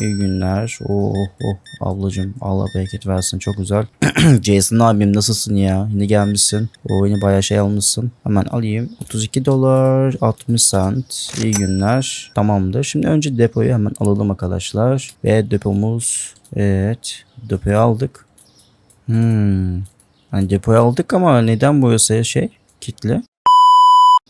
İyi günler. Oh oh ablacım Allah bereket versin çok güzel. Jason abim nasılsın ya? Yine gelmişsin. O yine bayağı şey almışsın. Hemen alayım. 32 dolar 60 cent. İyi günler. Tamamdır. Şimdi önce depoyu hemen alalım arkadaşlar. Ve depomuz evet depoyu aldık. Hmm. Hani depoyu aldık ama neden burası şey kitle?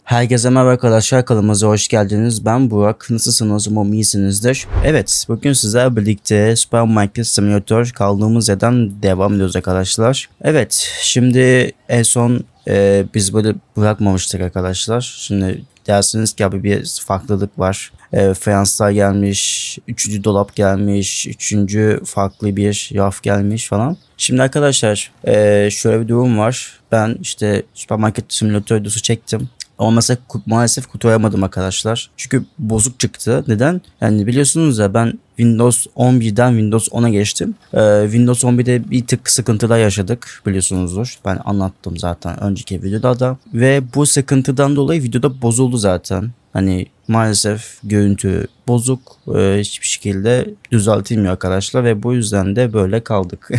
Herkese merhaba arkadaşlar kanalımıza hoş geldiniz. Ben Burak. Nasılsınız? Umarım iyisinizdir. Evet bugün sizlerle birlikte Supermarket Simulator kaldığımız yerden devam ediyoruz arkadaşlar. Evet şimdi en son e, biz böyle bırakmamıştık arkadaşlar. Şimdi dersiniz ki abi bir farklılık var. E, fayanslar gelmiş, üçüncü dolap gelmiş, üçüncü farklı bir raf gelmiş falan. Şimdi arkadaşlar e, şöyle bir durum var. Ben işte Supermarket Simulator videosu çektim. Ama mesela maalesef kurtaramadım arkadaşlar. Çünkü bozuk çıktı. Neden? Yani biliyorsunuz ya ben Windows 11'den Windows 10'a geçtim. Ee, Windows 11'de bir tık sıkıntılar yaşadık biliyorsunuzdur. Ben anlattım zaten önceki videoda da. Ve bu sıkıntıdan dolayı videoda bozuldu zaten. Hani maalesef görüntü bozuk. Ee, hiçbir şekilde düzeltilmiyor arkadaşlar. Ve bu yüzden de böyle kaldık.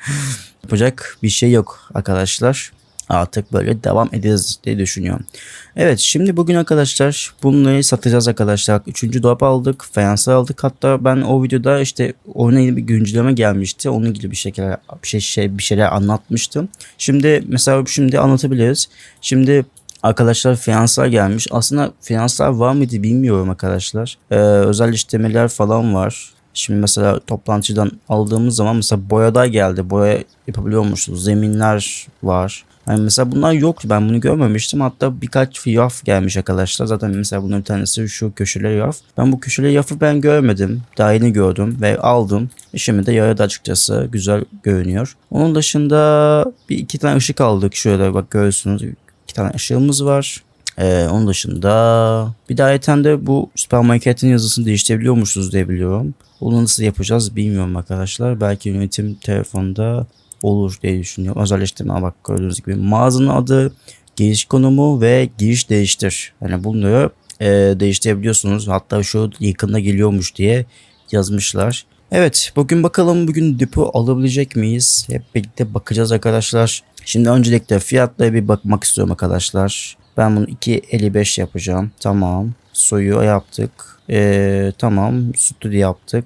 Yapacak bir şey yok arkadaşlar artık böyle devam ederiz diye düşünüyorum. Evet şimdi bugün arkadaşlar bunları satacağız arkadaşlar. Üçüncü dolap aldık. Fayansı aldık. Hatta ben o videoda işte oyuna yeni bir güncelleme gelmişti. Onun ilgili bir şeyler, bir şey, şey bir şeyler anlatmıştım. Şimdi mesela şimdi anlatabiliriz. Şimdi Arkadaşlar finanslar gelmiş. Aslında finanslar var mıydı bilmiyorum arkadaşlar. Ee, özel işlemeler falan var. Şimdi mesela toplantıdan aldığımız zaman mesela boyada geldi. Boya yapabiliyormuşuz. Zeminler var. Hani mesela bunlar yoktu. Ben bunu görmemiştim. Hatta birkaç yaf gelmiş arkadaşlar. Zaten mesela bunun bir tanesi şu köşeli yaf. Ben bu köşeli yafı ben görmedim. Daha yeni gördüm ve aldım. Şimdi de yaradı açıkçası. Güzel görünüyor. Onun dışında bir iki tane ışık aldık. Şöyle bak görüyorsunuz. İki tane ışığımız var. Ee, onun dışında bir daha de bu süpermarketin yazısını değiştirebiliyormuşuz diye biliyorum. Onu nasıl yapacağız bilmiyorum arkadaşlar. Belki yönetim telefonda olur diye düşünüyorum. Özelleştirme bak gördüğünüz gibi mağazanın adı, giriş konumu ve giriş değiştir. Yani bunları e, değiştirebiliyorsunuz. Hatta şu yakında geliyormuş diye yazmışlar. Evet bugün bakalım bugün depo alabilecek miyiz? Hep birlikte bakacağız arkadaşlar. Şimdi öncelikle fiyatlara bir bakmak istiyorum arkadaşlar. Ben bunu 2.55 yapacağım. Tamam. Soyu yaptık. Ee, tamam. Sütü de yaptık.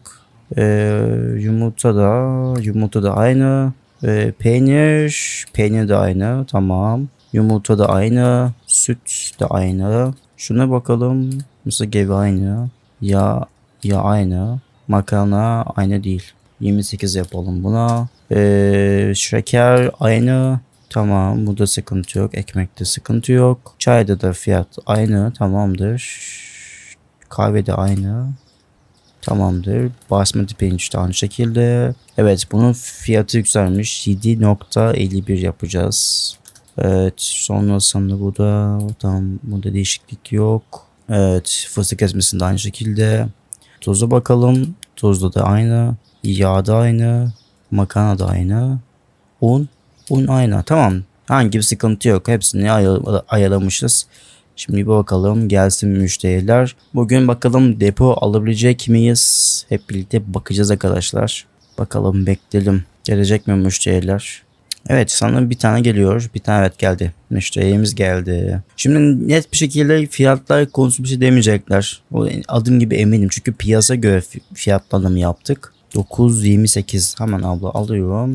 Ee, yumurta da yumurta da aynı. Ee, peynir peynir de aynı. Tamam. Yumurta da aynı. Süt de aynı. Şuna bakalım. Mesela gevre aynı. Ya ya aynı. Makarna aynı değil. 28 yapalım buna. Ee, şeker aynı. Tamam burada sıkıntı yok. Ekmekte sıkıntı yok. Çayda da fiyat aynı. Tamamdır. Kahve de aynı. Tamamdır. Basmati pirinç de aynı şekilde. Evet bunun fiyatı yükselmiş. 7.51 yapacağız. Evet sonrasında bu da tamam burada değişiklik yok. Evet fıstık ezmesinde aynı şekilde. Tuza bakalım. Tuzda da aynı. Yağ da aynı. Makarna da aynı. Un. Un aynı. Tamam. Hangi bir sıkıntı yok. Hepsini ay ayarlamışız. Şimdi bir bakalım gelsin müşteriler. Bugün bakalım depo alabilecek miyiz? Hep birlikte bakacağız arkadaşlar. Bakalım bekleyelim. Gelecek mi müşteriler? Evet sanırım bir tane geliyor. Bir tane evet geldi. Müşterimiz geldi. Şimdi net bir şekilde fiyatlar konusunda bir şey demeyecekler. O adım gibi eminim. Çünkü piyasa göre fiyatlanımı yaptık. 9.28 hemen abla alıyorum.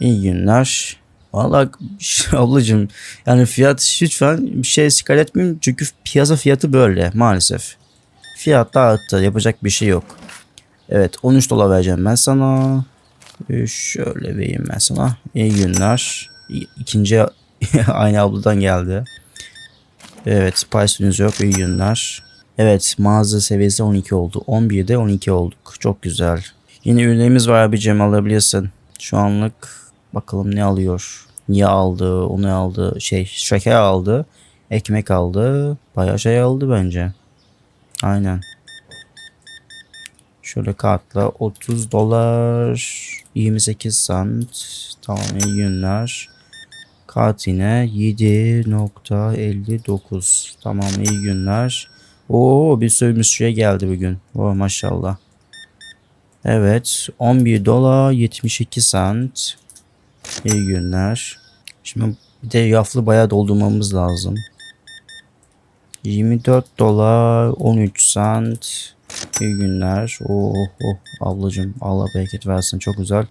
İyi günler. Valla ablacığım yani fiyat lütfen bir şey şikayet etmeyeyim çünkü piyasa fiyatı böyle maalesef. Fiyat da arttı yapacak bir şey yok. Evet 13 dolar vereceğim ben sana. Ee, Şöyle vereyim ben sana. İyi günler. İkinci aynı abladan geldi. Evet Python'unuz yok iyi günler. Evet mağaza seviyesi 12 oldu. 11'de 12 olduk. Çok güzel. Yine ürünlerimiz var abicim alabilirsin. Şu anlık bakalım ne alıyor. Niye aldı, onu aldı, şey şeker aldı, ekmek aldı. Bayağı şey aldı bence. Aynen. Şöyle kartla 30 dolar 28 cent. Tamam iyi günler. Kart yine 7.59. Tamam iyi günler. Oo bir sürü müşteri geldi bugün. Oh maşallah. Evet 11 dolar 72 cent. İyi günler. Şimdi bir de yaflı bayağı doldurmamız lazım. 24 dolar 13 cent. İyi günler. Oh oh ablacım Allah bereket versin çok güzel.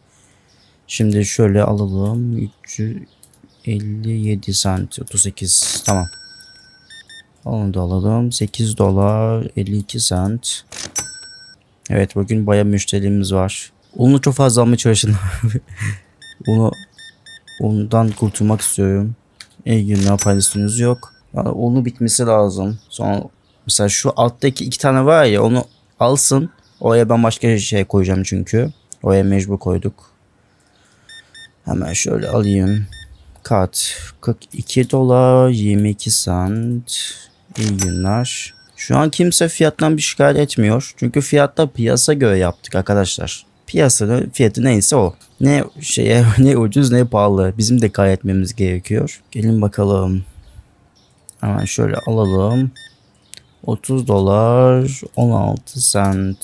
Şimdi şöyle alalım. 357 cent 38 tamam. Onu da alalım. 8 dolar 52 cent. Evet bugün bayağı müşterimiz var. Unu çok fazla almaya çalışın. Unu ondan kurtulmak istiyorum. İyi günler paylaşımınız yok. Yani onu bitmesi lazım. Sonra mesela şu alttaki iki tane var ya onu alsın. Oraya ben başka şey koyacağım çünkü. Oraya mecbur koyduk. Hemen şöyle alayım. Kat 42 dolar 22 cent. İyi günler. Şu an kimse fiyattan bir şikayet etmiyor. Çünkü fiyatta piyasa göre yaptık arkadaşlar. Piyasanın fiyatı neyse o. Ne şeye ne ucuz ne pahalı. Bizim de etmemiz gerekiyor. Gelin bakalım. Hemen şöyle alalım. 30 dolar 16 cent.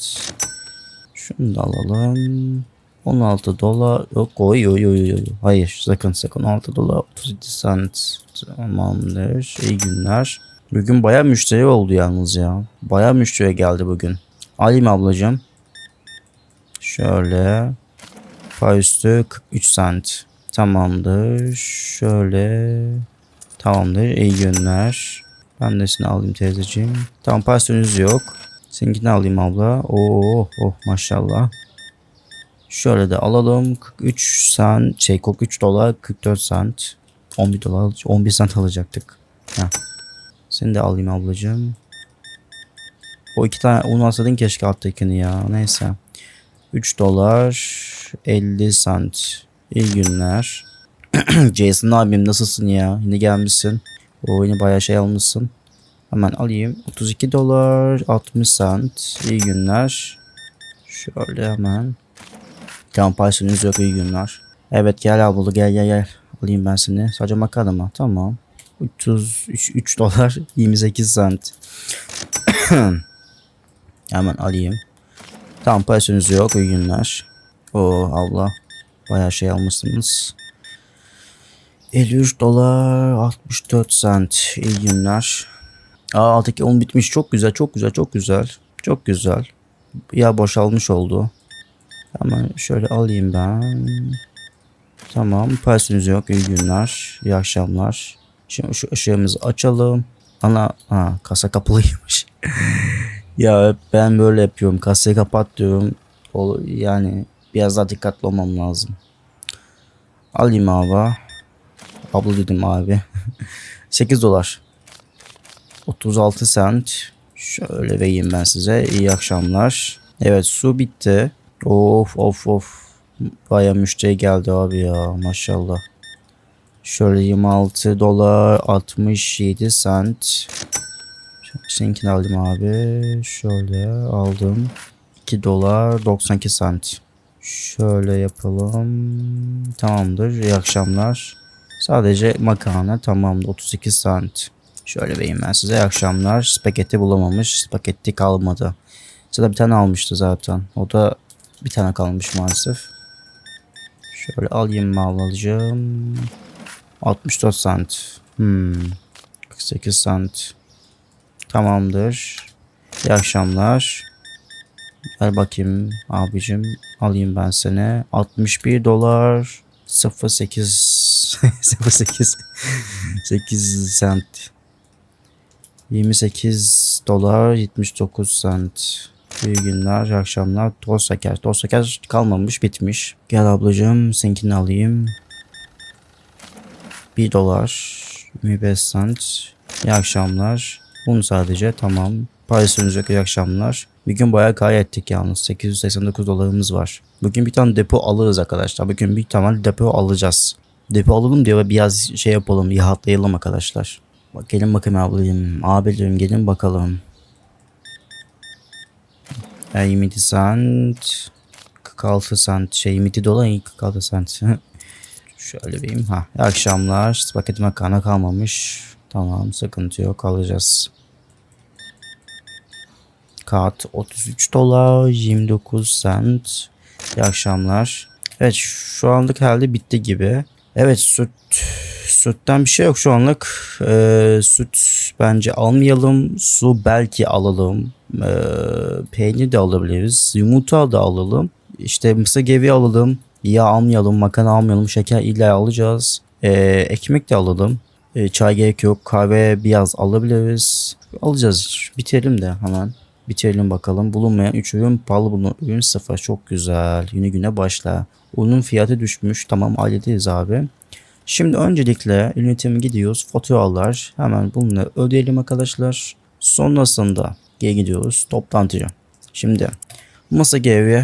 Şunu da alalım. 16 dolar yok oy oy oy oy. Hayır sakın sakın 16 dolar 37 cent. Tamamdır. İyi günler. Bugün baya müşteri oldu yalnız ya. Baya müşteri geldi bugün. Alayım ablacığım. Şöyle. Pay üstü 43 cent. Tamamdır. Şöyle. Tamamdır. İyi günler. Ben de seni alayım teyzeciğim. Tamam parsiyonunuz yok. Seninkini alayım abla. Oo, oh maşallah. Şöyle de alalım. 43 cent, şey 43 dolar 44 cent. 11 dolar 11 cent alacaktık. Heh. Seni de alayım ablacığım. O iki tane un alsaydın keşke alttakini ya. Neyse. 3 dolar 50 cent. İyi günler. Jason abim nasılsın ya? Yine gelmişsin. O yine bayağı şey almışsın. Hemen alayım. 32 dolar 60 cent. İyi günler. Şöyle hemen. Parsiyonunuz yok iyi günler. Evet gel abla gel gel gel. Alayım ben seni. Sadece makarna mı? Tamam. 303 3 dolar 28 cent. Hemen alayım. Tamam parsiyonunuz yok iyi günler. O abla. Bayağı şey almışsınız. 53 dolar 64 cent. İyi günler. Aa alttaki un bitmiş. Çok güzel çok güzel çok güzel. Çok güzel. Ya boşalmış oldu. Hemen şöyle alayım ben. Tamam. Personeliniz yok. İyi günler. İyi akşamlar. Şimdi şu ışığımızı açalım. Ana ha, kasa kapalıymış. ya ben böyle yapıyorum. Kasayı kapat diyorum. O, yani biraz daha dikkatli olmam lazım. Alayım abi. Abla dedim abi. 8 dolar. 36 cent. Şöyle vereyim ben size. İyi akşamlar. Evet su bitti. Of of of. Baya müşteri geldi abi ya maşallah. Şöyle 26 dolar 67 cent. Seninkini aldım abi. Şöyle aldım. 2 dolar 92 cent. Şöyle yapalım. Tamamdır. İyi akşamlar. Sadece makarna tamamdır. 32 cent. Şöyle vereyim ben size. İyi akşamlar. Spagetti bulamamış. Spagetti kalmadı. Sıra bir tane almıştı zaten. O da bir tane kalmış maalesef. Şöyle alayım mal alacağım. 64 cent. Hmm. 48 cent. Tamamdır. İyi akşamlar. Ver bakayım abicim. Alayım ben seni. 61 dolar 08 08 8 cent. 28 dolar 79 cent. İyi günler, iyi akşamlar. Toz şeker. Toz şeker kalmamış, bitmiş. Gel ablacığım, seninkini alayım. 1 dolar. 25 cent. İyi akşamlar. Bunu sadece tamam. Paris'iniz yok iyi akşamlar. Bir gün bayağı kay ettik yalnız. 889 dolarımız var. Bugün bir tane depo alırız arkadaşlar. Bugün bir tane depo alacağız. Depo alalım diye biraz şey yapalım. Yahatlayalım arkadaşlar. Bak gelin bakayım ablayım. Abilerim gelin bakalım. 27 cent 46 cent şey 27 dolar 46 cent şöyle vereyim ha akşamlar spagetti makarna kalmamış tamam sıkıntı yok alacağız Kağıt 33 dolar 29 cent. İyi akşamlar. Evet şu anlık herhalde bitti gibi. Evet süt sütten bir şey yok şu anlık. Ee, süt bence almayalım. Su belki alalım. Ee, peynir de alabiliriz. Yumurta da alalım. İşte mısır gevi alalım. Yağ almayalım, makarna almayalım, şeker illa alacağız. Ee, ekmek de alalım. Ee, çay gerek yok, kahve biraz alabiliriz. Alacağız. Bitirelim de hemen. Bitirelim bakalım. Bulunmayan 3 ürün pahalı bulunan ürün 0. Çok güzel. Yeni güne başla. Unun fiyatı düşmüş. Tamam hallederiz abi. Şimdi öncelikle üretim gidiyoruz. Faturalar. Hemen bunları ödeyelim arkadaşlar. Sonrasında geri gidiyoruz toplantıya. Şimdi masa gereği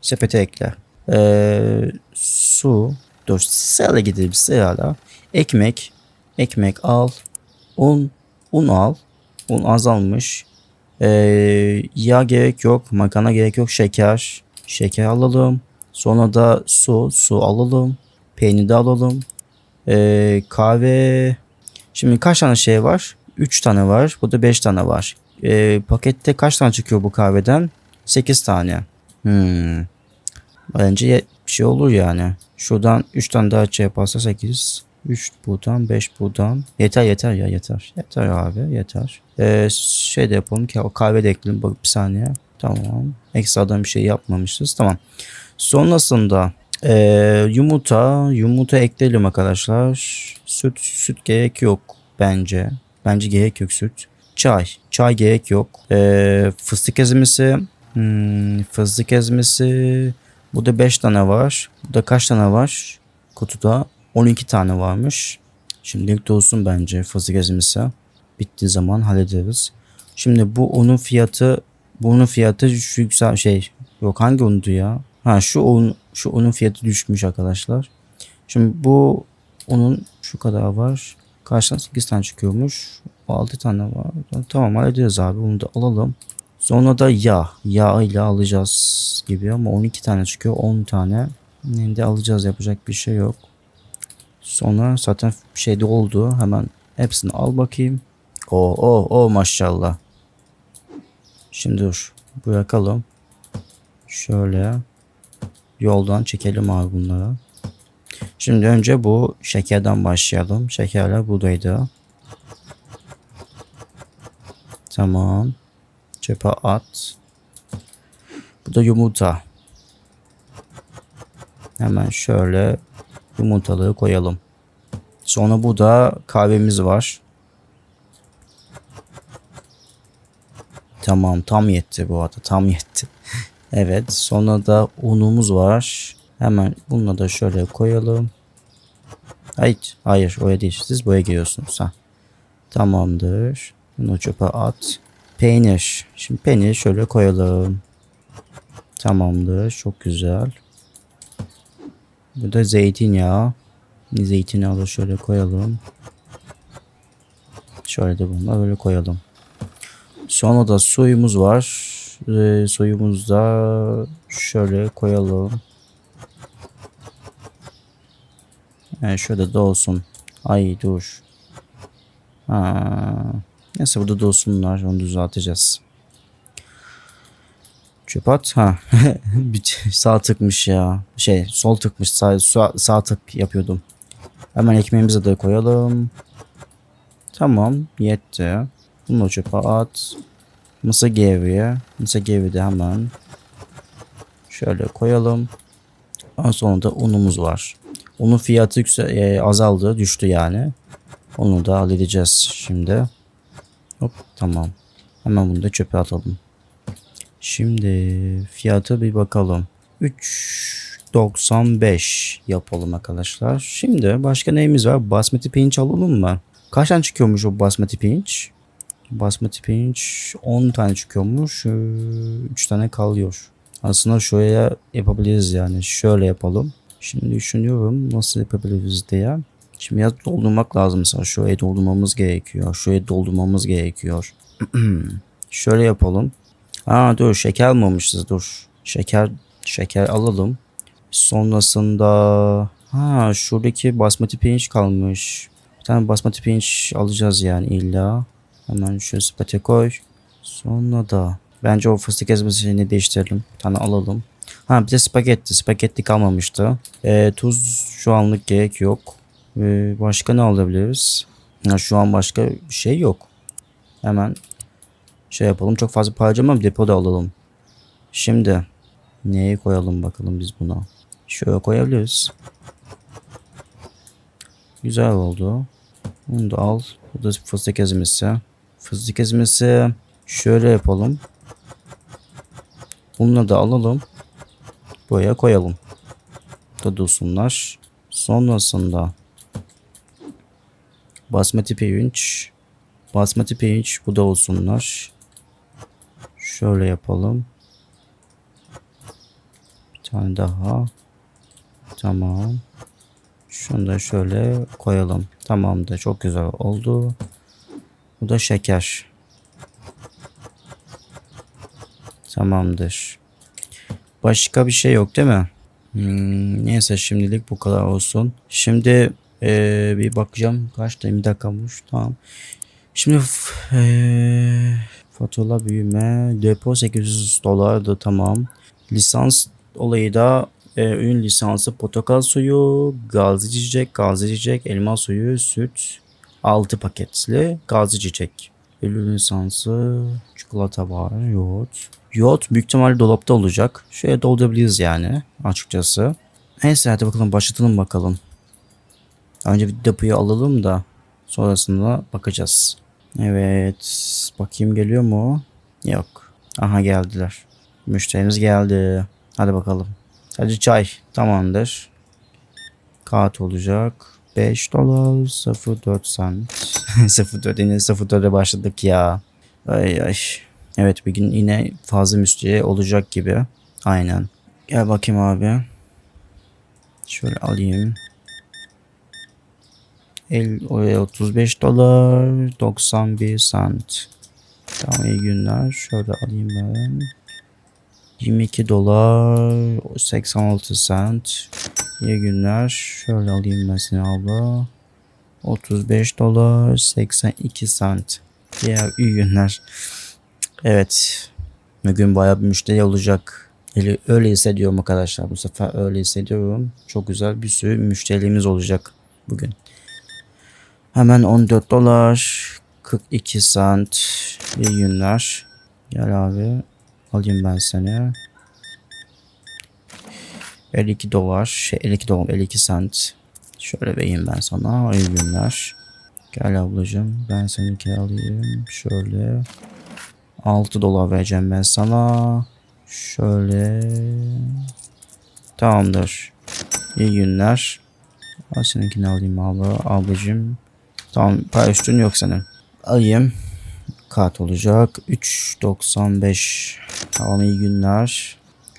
sepete ekle. Ee, su. Dur sırayla gidelim sırayla. Ekmek. Ekmek al. Un. Un al. Un azalmış. Ee, yağ gerek yok. Makarna gerek yok. Şeker. Şeker alalım. Sonra da su. Su alalım. Peynir de alalım. Ee, kahve. Şimdi kaç tane şey var? 3 tane var. Burada 5 tane var. Ee, pakette kaç tane çıkıyor bu kahveden? 8 tane. Hmm. Bence bir şey olur yani. Şuradan 3 tane daha şey yaparsa 8. 3 buradan 5 buradan. Yeter yeter ya yeter. Yeter abi yeter. Ee, şey de yapalım ki kahve de ekleyelim. Bak bir saniye. Tamam. Ekstradan bir şey yapmamışız. Tamam. Sonrasında ee, yumurta. Yumurta ekleyelim arkadaşlar. Süt. Süt gerek yok bence. Bence gerek yok süt. Çay. Çay gerek yok. Ee, fıstık ezmesi. Hmm, fıstık ezmesi. Burada 5 tane var. Burada kaç tane var? Kutuda 12 tane varmış. Şimdilik de olsun bence fıstık ezmesi. Bittiği zaman hallederiz. Şimdi bu unun fiyatı bu unun fiyatı şu yüksel şey yok hangi undu ya? Ha şu un şu unun fiyatı düşmüş arkadaşlar. Şimdi bu unun şu kadar var. Tane 8 tane çıkıyormuş. 6 tane var. Tamam hallederiz abi bunu da alalım. Sonra da yağ. Yağ ile alacağız gibi ama 12 tane çıkıyor. 10 tane. Ne alacağız yapacak bir şey yok. Sonra zaten şeyde oldu. Hemen hepsini al bakayım. O o o maşallah. Şimdi dur. Bırakalım. Şöyle. Yoldan çekelim abi bunları. Şimdi önce bu şekerden başlayalım. Şekerler buradaydı. Tamam. Çöpe at. Bu da yumurta. Hemen şöyle yumurtalığı koyalım. Sonra burada kahvemiz var. Tamam tam yetti bu arada tam yetti. evet sonra da unumuz var. Hemen bununla da şöyle koyalım. Hayır, hayır oraya değil. Siz buraya giriyorsunuz. Ha. Tamamdır. Bunu çöpe at. Peynir. Şimdi peyniri şöyle koyalım. Tamamdır. Çok güzel. Bu da zeytinyağı. Zeytinyağı da şöyle koyalım. Şöyle de bunu böyle koyalım. Sonra da suyumuz var. Ee, suyumuzu da şöyle koyalım. Yani şöyle de olsun. Ay dur. Ha. Neyse burada da olsunlar. Onu düzelteceğiz. Çöp at. Ha. Sağ tıkmış ya. Şey sol tıkmış. Sağ, sağ, tık yapıyordum. Hemen ekmeğimizi de koyalım. Tamam. Yetti. Bunu da çöpe at. Mısır gevreği. Mısır gevreği de hemen. Şöyle koyalım. Ondan sonra da unumuz var. Unun fiyatı yüksel, e, azaldı. Düştü yani. Onu da halledeceğiz şimdi. Hop tamam. Hemen bunu da çöpe atalım. Şimdi fiyatı bir bakalım. 3.95 yapalım arkadaşlar. Şimdi başka neyimiz var? Basmati pirinç alalım mı? Kaç tane çıkıyormuş o basmati pirinç? Basmati pirinç 10 tane çıkıyormuş. 3 tane kalıyor. Aslında şöyle yapabiliriz yani. Şöyle yapalım. Şimdi düşünüyorum nasıl yapabiliriz diye. Şimdi ya doldurmak lazım mesela. Şuraya doldurmamız gerekiyor. Şuraya doldurmamız gerekiyor. Şöyle yapalım. Aa dur şeker almamışız dur. Şeker şeker alalım. Sonrasında ha şuradaki basmati pirinç kalmış. Bir tane basmati pirinç alacağız yani illa. Hemen şöyle sepete koy. Sonra da Bence o fıstık ezmesini değiştirelim. Bir tane alalım. Ha bir de spagetti. Spagetti kalmamıştı. Ee, tuz şu anlık gerek yok. Ee, başka ne alabiliriz? Ha, şu an başka şey yok. Hemen şey yapalım. Çok fazla para harcamam. Depoda alalım. Şimdi neyi koyalım bakalım biz buna. Şöyle koyabiliriz. Güzel oldu. Bunu da al. Bu da fıstık ezmesi. Fıstık ezmesi şöyle yapalım. Bunu da alalım. Buraya koyalım. Da dursunlar. Sonrasında basmati pirinç. Basmati pirinç bu da olsunlar. Şöyle yapalım. Bir tane daha. Tamam. Şunu da şöyle koyalım. Tamamdır. Çok güzel oldu. Bu da şeker. Tamamdır. Başka bir şey yok değil mi? Hmm, neyse şimdilik bu kadar olsun. Şimdi eee, bir bakacağım. Kaç da bir dakika olmuş. Tamam. Şimdi f- fatura büyüme. Depo 800 dolardı tamam. Lisans olayı da e, ürün lisansı portakal suyu, gazlı çiçek, gazlı çiçek, elma suyu, süt, 6 paketli gazlı çiçek. Ürün lisansı, çikolata var, yoğurt. Yoğurt büyük ihtimalle dolapta olacak. Şöyle doldurabiliriz yani açıkçası. Neyse hadi bakalım başlatalım bakalım. Önce bir depoyu alalım da sonrasında bakacağız. Evet bakayım geliyor mu? Yok. Aha geldiler. Müşterimiz geldi. Hadi bakalım. Hadi çay. Tamamdır. Kağıt olacak. 5 dolar 04 cent. 04 yine 04'e başladık ya. Ay ay. Evet bir gün yine fazla müşteri olacak gibi. Aynen. Gel bakayım abi. Şöyle alayım. El, oraya 35 dolar 91 cent. Tamam iyi günler. Şöyle alayım ben. 22 dolar 86 cent. İyi günler. Şöyle alayım ben seni abla. 35 dolar 82 cent. Ya iyi günler. Evet. Bugün bayağı bir müşteri olacak. Öyle, öyle hissediyorum arkadaşlar. Bu sefer öyle hissediyorum. Çok güzel bir sürü müşterimiz olacak bugün. Hemen 14 dolar 42 cent. İyi günler. Gel abi. Alayım ben seni. 52 dolar. Şey 52 dolar 52 cent. Şöyle vereyim ben sana. İyi günler. Gel ablacığım. Ben seninkini alayım. Şöyle. 6 dolar vereceğim ben sana. Şöyle. Tamamdır. İyi günler. Seninkini alayım abla. Ablacığım. Tamam para üstün yok senin. Alayım. Kart olacak. 3.95. Tamam iyi günler.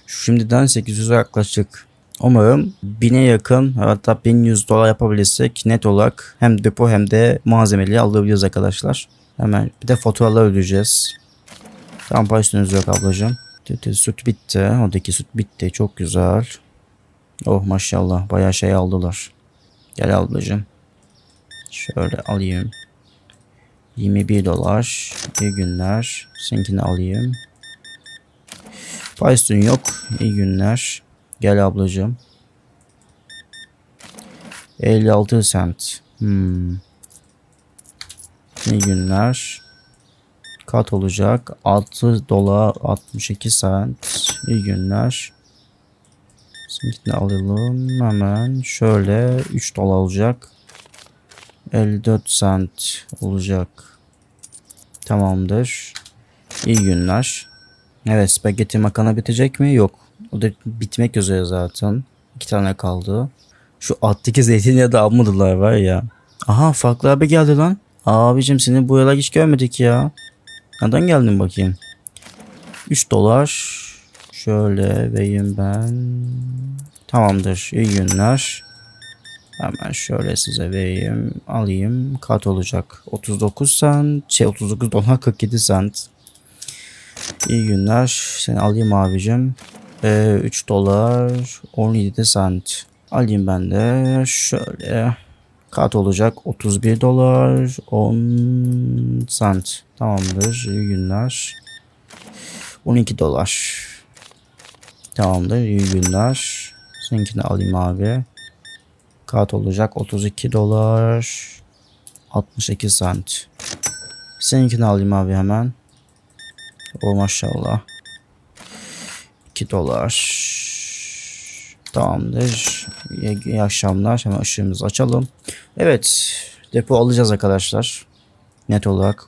Şimdiden 800'e yaklaştık. Umarım 1000'e yakın hatta 1100 dolar yapabilirsek net olarak hem depo hem de malzemeli alabiliriz arkadaşlar. Hemen bir de faturalar ödeyeceğiz. Tamam para üstünüz yok ablacığım. Süt bitti. Oradaki süt bitti. Çok güzel. Oh maşallah bayağı şey aldılar. Gel ablacığım. Şöyle alayım. 21 dolar. İyi günler. Seninkini alayım. Python yok. İyi günler. Gel ablacığım. 56 cent. Hmm. İyi günler. Kat olacak. 6 dolar 62 cent. İyi günler. Seninkini alalım. Hemen şöyle 3 dolar olacak. 54 cent olacak. Tamamdır. İyi günler. Evet spagetti makarna bitecek mi? Yok. O da bitmek üzere zaten. İki tane kaldı. Şu alttaki zeytinyağı da almadılar var ya. Aha farklı abi geldi lan. Abicim seni bu yıla hiç görmedik ya. Neden geldin bakayım? 3 dolar. Şöyle vereyim ben. Tamamdır. İyi günler. Hemen şöyle size vereyim. Alayım. Kart olacak. 39 cent. Şey 39 dolar 47 cent. İyi günler. Seni alayım abicim. Ee, 3 dolar 17 cent. Alayım ben de. Şöyle. Kart olacak. 31 dolar 10 cent. Tamamdır. İyi günler. 12 dolar. Tamamdır. İyi günler. Seninkini alayım abi. Kart olacak 32 dolar 68 cent. Seninkini alayım abi hemen. O maşallah. 2 dolar. Tamamdır. İyi, iyi akşamlar. Hemen ışığımızı açalım. Evet. Depo alacağız arkadaşlar. Net olarak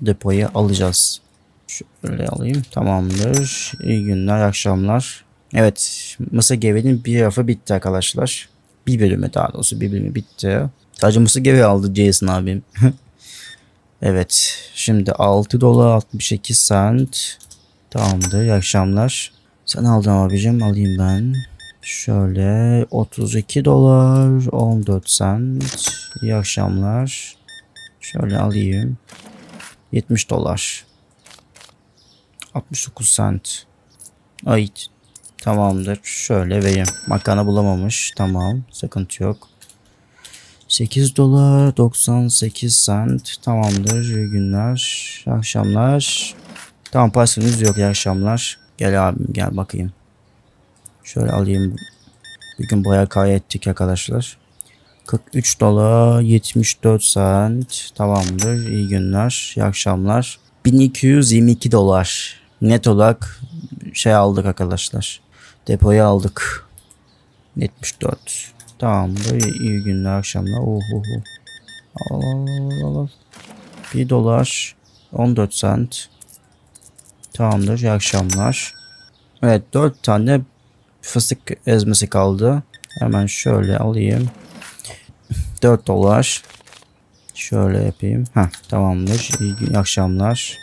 depoyu alacağız. Şöyle alayım. Tamamdır. İyi günler, akşamlar. Evet. Mısır gevreğinin bir rafı bitti arkadaşlar. Bir bölümü daha doğrusu bir bölümü bitti. Sadece mısır gevreği aldı Jason abim. evet. Şimdi 6 dolar 62 cent. Tamamdır. İyi akşamlar. Sen aldın abicim. Alayım ben. Şöyle 32 dolar 14 cent. İyi akşamlar. Şöyle alayım. 70 dolar. 69 cent. Ay tamamdır. Şöyle vereyim. Makarna bulamamış. Tamam. Sıkıntı yok. 8 dolar 98 cent. Tamamdır. İyi günler. iyi akşamlar. Tamam pasınız yok. İyi akşamlar. Gel abim gel bakayım. Şöyle alayım. Bugün bayağı kaybettik arkadaşlar. 43 dolar 74 cent. Tamamdır. İyi günler. İyi akşamlar. 1222 dolar. Net olarak şey aldık arkadaşlar. Depoya aldık. 74. Tamamdır. İyi günler. akşamlar. Oh, oh, oh. Al, al, al, al. 1 dolar 14 cent. Tamamdır. İyi akşamlar. Evet 4 tane fıstık ezmesi kaldı. Hemen şöyle alayım. 4 dolar. Şöyle yapayım. Heh, tamamdır. İyi, iyi akşamlar.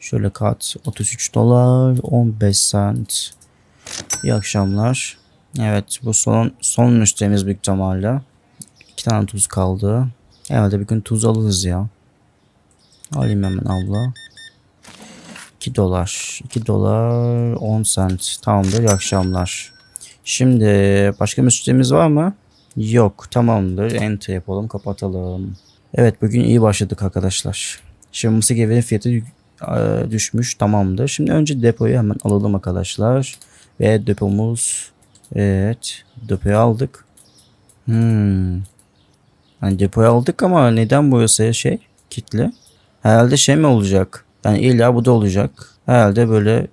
Şöyle kat 33 dolar 15 cent. İyi akşamlar. Evet bu son son müşterimiz büyük ihtimalle. İki tane tuz kaldı. Herhalde bir gün tuz alırız ya. Alayım hemen abla. 2 dolar. 2 dolar 10 cent. Tamamdır. İyi akşamlar. Şimdi başka müşterimiz var mı? Yok. Tamamdır. Enter yapalım. Kapatalım. Evet bugün iyi başladık arkadaşlar. Şimdi mısır gevreğinin fiyatı e, düşmüş. Tamamdır. Şimdi önce depoyu hemen alalım arkadaşlar. Ve depomuz evet depoyu aldık. Hmm. Hani depoyu aldık ama neden burası şey kitle? Herhalde şey mi olacak? Yani illa bu da olacak. Herhalde böyle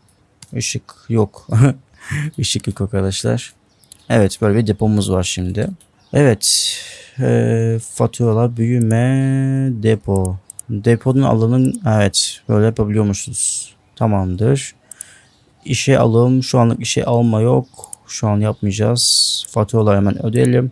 ışık yok. Işık yok arkadaşlar. Evet böyle bir depomuz var şimdi. Evet. E, faturalar büyüme depo. Deponun alanın evet böyle yapabiliyormuşuz. Tamamdır. İşe alım şu anlık işe alma yok. Şu an yapmayacağız. Faturalar hemen ödeyelim.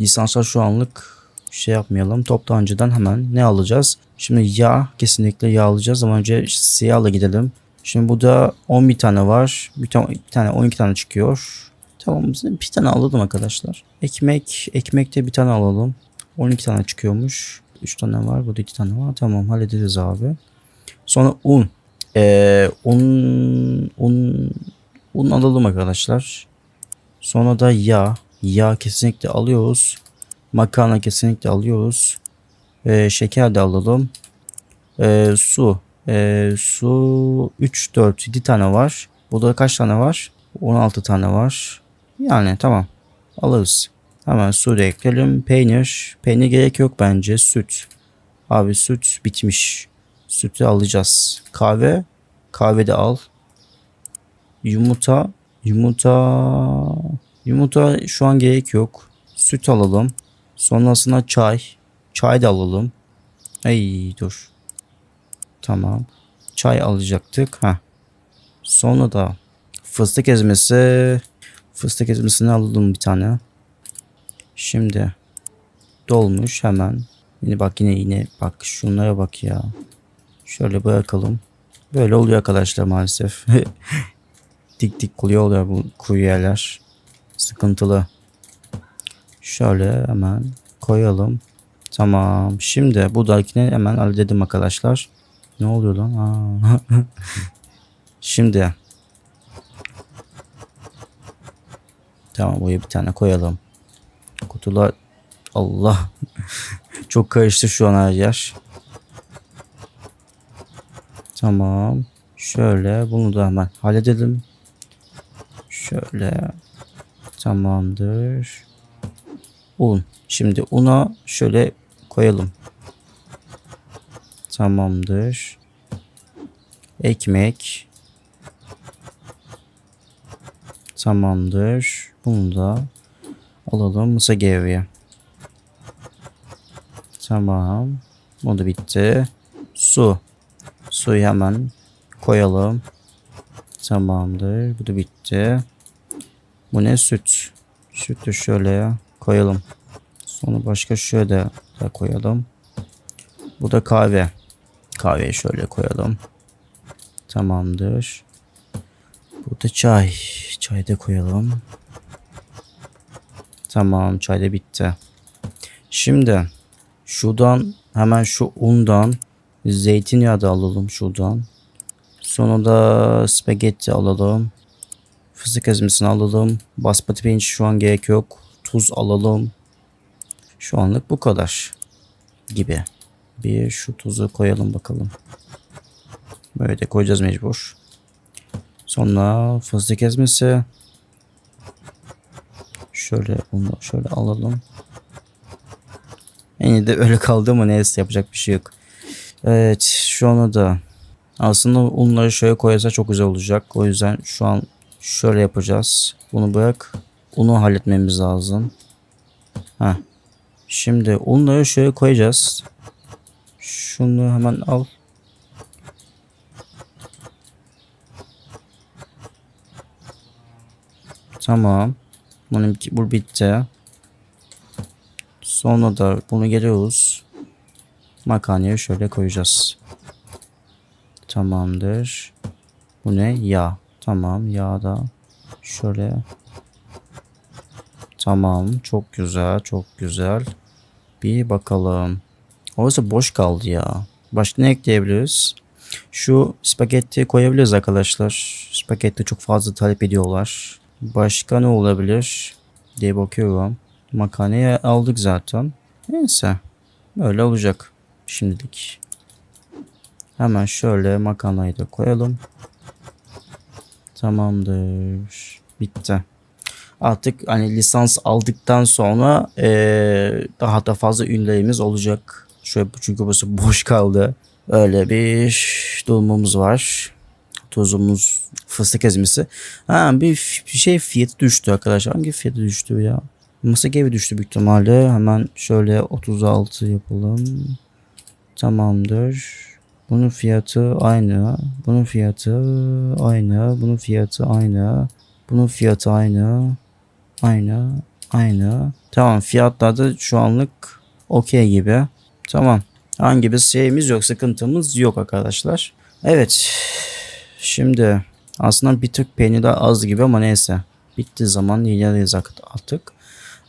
Lisanslar şu anlık şey yapmayalım. Toptancıdan hemen ne alacağız? Şimdi yağ kesinlikle yağ alacağız ama önce siyahla gidelim. Şimdi bu da 11 tane var. Bir tane, bir tane 12 tane çıkıyor. Tamam bir tane alalım arkadaşlar. Ekmek, ekmekte bir tane alalım. 12 tane çıkıyormuş. 3 tane var. Burada 2 tane var. Tamam hallederiz abi. Sonra un. Ee, un, un, un alalım arkadaşlar. Sonra da yağ. Yağ kesinlikle alıyoruz. Makarna kesinlikle alıyoruz. Ee, şeker de alalım. Ee, su. Ee, su 3, 4, 7 tane var. Burada kaç tane var? 16 tane var. Yani tamam. Alırız. Hemen su da ekleyelim. Peynir. Peynir gerek yok bence. Süt. Abi süt bitmiş. Sütü alacağız. Kahve. Kahve de al. Yumurta. Yumurta. Yumurta şu an gerek yok. Süt alalım. Sonrasında çay. Çay da alalım. Ay dur. Tamam. Çay alacaktık. Ha. Sonra da fıstık ezmesi. Fıstık ezmesini alalım bir tane. Şimdi dolmuş hemen. Yine bak yine yine bak şunlara bak ya. Şöyle bırakalım. Böyle oluyor arkadaşlar maalesef. dik dik oluyor oluyor bu kuryeler. Sıkıntılı. Şöyle hemen koyalım. Tamam. Şimdi buradakini hemen halledelim arkadaşlar. Ne oluyor lan? Şimdi. Tamam buraya bir tane koyalım. Kutular Allah. Çok karıştı şu an her yer. Tamam. Şöyle bunu da hemen halledelim. Şöyle. Tamamdır. Un. Şimdi una şöyle koyalım. Tamamdır. Ekmek. Tamamdır. Bunu da alalım mısır gevreği. Tamam. Bu da bitti. Su. Suyu hemen koyalım. Tamamdır. Bu da bitti. Bu ne süt? Sütü şöyle koyalım. Sonra başka şöyle de koyalım. Bu da kahve. Kahveyi şöyle koyalım. Tamamdır. Bu da çay. Çay da koyalım. Tamam çay da bitti. Şimdi şuradan hemen şu undan zeytinyağı da alalım şuradan. Sonra da spagetti alalım. Fıstık ezmesini alalım. Basmati pirinç şu an gerek yok. Tuz alalım. Şu anlık bu kadar gibi. Bir şu tuzu koyalım bakalım. Böyle de koyacağız mecbur. Sonra fıstık ezmesi. Şöyle bunu şöyle alalım. Yine de öyle kaldı mı neyse yapacak bir şey yok. Evet şu anda da aslında unları şöyle koyarsa çok güzel olacak. O yüzden şu an şöyle yapacağız. Bunu bırak. Unu halletmemiz lazım. Heh. Şimdi unları şöyle koyacağız. Şunu hemen al. Tamam. Bunun bu bitti. Sonra da bunu geliyoruz. Makarnayı şöyle koyacağız. Tamamdır. Bu ne? Yağ. Tamam yağ da şöyle. Tamam çok güzel çok güzel. Bir bakalım. Orası boş kaldı ya. Başka ne ekleyebiliriz? Şu spagetti koyabiliriz arkadaşlar. Spagetti çok fazla talep ediyorlar. Başka ne olabilir diye bakıyorum. Makarnayı aldık zaten. Neyse. Böyle olacak şimdilik. Hemen şöyle makarnayı da koyalım. Tamamdır. Bitti. Artık hani lisans aldıktan sonra eee, daha da fazla ünlerimiz olacak. Şöyle çünkü burası boş kaldı. Öyle bir durumumuz var. Tuzumuz fıstık ezmesi. Ha bir, bir şey fiyatı düştü arkadaşlar. Hangi fiyatı düştü ya? Masa gibi düştü büyük ihtimalle. Hemen şöyle 36 yapalım. Tamamdır. Bunun fiyatı aynı. Bunun fiyatı aynı. Bunun fiyatı aynı. Bunun fiyatı aynı. Aynı. Aynı. Tamam fiyatlar da şu anlık okey gibi. Tamam. Hangi bir şeyimiz yok, sıkıntımız yok arkadaşlar. Evet. Şimdi aslında bir tık peynir daha az gibi ama neyse. Bittiği zaman yiyeceğiz artık.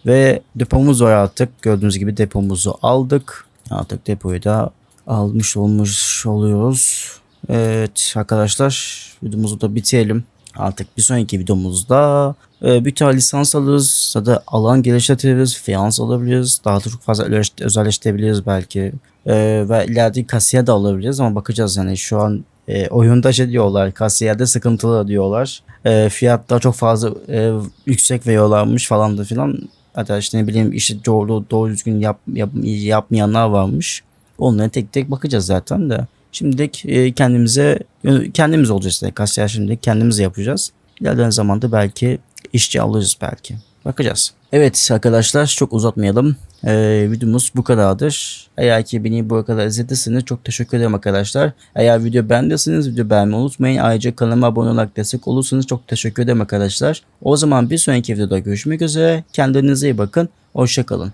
Ve depomuz var artık. Gördüğünüz gibi depomuzu aldık. Artık depoyu da almış olmuş oluyoruz. Evet arkadaşlar videomuzu da bitirelim. Artık bir sonraki videomuzda e, bir tane lisans alırız ya da alan geliştiririz, fiyans alabiliriz. Daha da çok fazla özelleşt- özelleştirebiliriz belki. E, ve ileride kasiyer de alabiliriz ama bakacağız yani şu an e, oyunda şey diyorlar kasiyerde sıkıntılı diyorlar. E, fiyatlar çok fazla e, yüksek veriyorlarmış falan da filan. Hatta işte ne bileyim işte doğru, doğru düzgün yap, yap, yapmayanlar varmış. Onlara tek tek bakacağız zaten de. Şimdilik e, kendimize kendimiz olacağız. Kasiyer şimdi kendimiz yapacağız. İlerleyen zamanda belki işçi alırız belki. Bakacağız. Evet arkadaşlar çok uzatmayalım. Ee, videomuz bu kadardır. Eğer ki beni bu kadar izlediyseniz çok teşekkür ederim arkadaşlar. Eğer video beğendiyseniz video beğenmeyi unutmayın. Ayrıca kanalıma abone olarak destek olursanız çok teşekkür ederim arkadaşlar. O zaman bir sonraki videoda görüşmek üzere. Kendinize iyi bakın. Hoşçakalın.